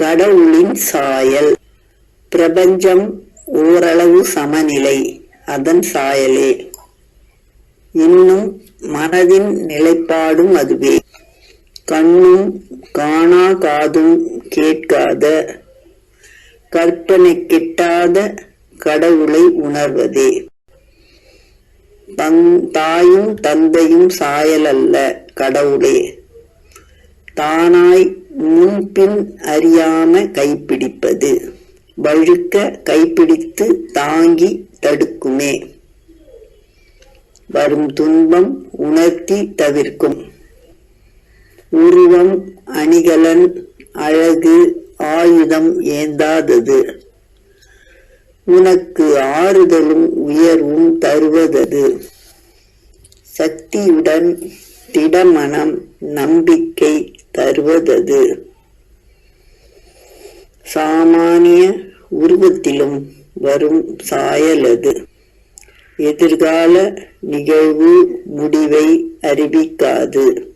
கடவுளின் சாயல். பிரபஞ்சம் ஓரளவு சமநிலை அதன் சாயலே. இன்னும் மனதின் நிலைப்பாடும் அதுவே. கண்ணும் காணா காதும் கேட்காத கற்பனை கிட்டாத கடவுளை உணர்வதே. தன் தாயும் தந்தையும் சாயல் அல்ல கடவுளே. தானாய் முன்பின் அறியாம கைப்பிடிப்பது. வழுக்க கைப்பிடித்து தாங்கி தடுக்குமே. வரும் துன்பம் உணர்த்தி தவிர்க்கும். உருவம் அணிகலன் அழகு ஆயுதம் ஏந்தாதது. உனக்கு ஆறுதலும் உயர்வும் தருவதது. சக்தியுடன் திடமனம் நம்பிக்கை தருவதது சாமானிய உருவத்திலும் வரும் சாயலது. எதிர்கால நிகழ்வு முடிவை அறிவிக்காது.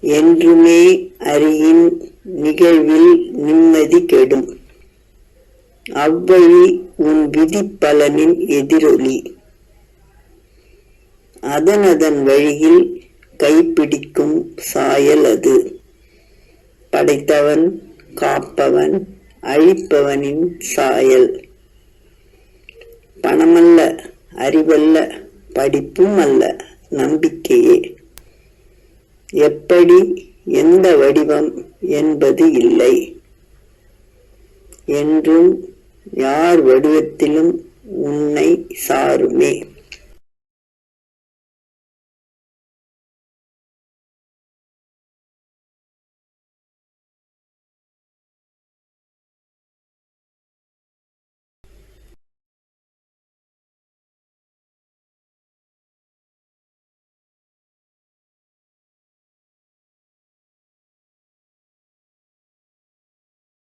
என்றுமே அறியின் நிகழ்வில் நிம்மதி கெடும். அவ்வழி உன் விதி பலனின் எதிரொலி. அதன் அதன் வழியில் கைப்பிடிக்கும் சாயல் அது. படைத்தவன் காப்பவன் அழிப்பவனின் சாயல். பணமல்ல அறிவல்ல படிப்பும் அல்ல நம்பிக்கையே. எப்படி எந்த வடிவம் என்பது இல்லை. என்றும் யார் வடிவத்திலும் உன்னை சாருமே.